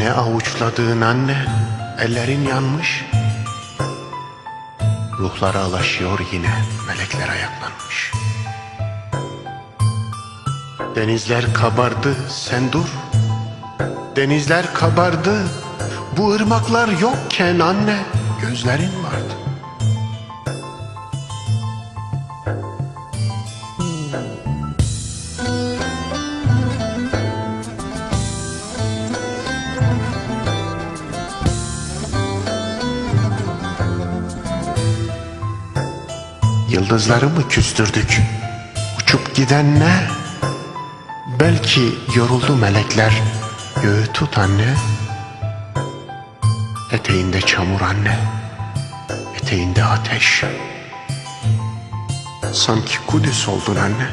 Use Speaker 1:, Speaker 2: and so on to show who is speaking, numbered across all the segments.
Speaker 1: Ne avuçladığın anne, ellerin yanmış. Ruhlar ağlaşıyor yine, melekler ayaklanmış. Denizler kabardı, sen dur. Denizler kabardı, bu ırmaklar yokken anne, gözlerin vardı. Yıldızları mı küstürdük? Uçup giden ne? Belki yoruldu melekler. Göğü tut anne. Eteğinde çamur anne. Eteğinde ateş. Sanki Kudüs oldun anne.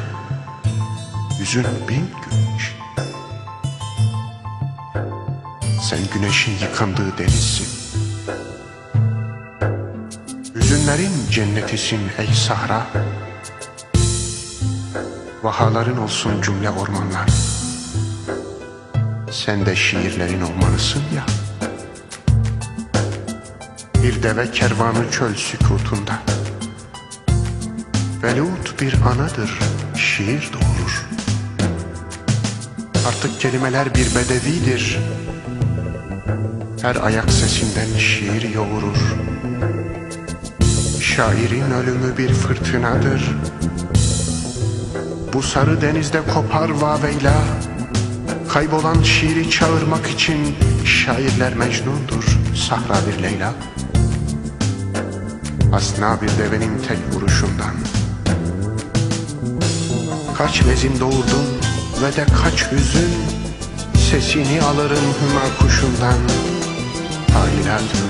Speaker 1: Yüzün bin güneş. Sen güneşin yıkandığı denizsin. Hüzünlerin cennetisin ey Sahra Vahaların olsun cümle ormanlar. Sen de şiirlerin ormanısın ya. Bir deve kervanı çöl sükutunda Velut bir anadır şiir doğurur. Artık kelimeler bir bedevidir Her ayak sesinden şiir yoğurur Şairin ölümü bir fırtınadır. Bu sarı denizde kopar vaveyla Kaybolan şiiri çağırmak için Şairler Mecnun'dur Sahra bir Leyla. Asna bir devenin tek vuruşundan. Kaç vezin doğurdun ve de kaç hüzün Sesini alırım hüma kuşundan. Ailatüm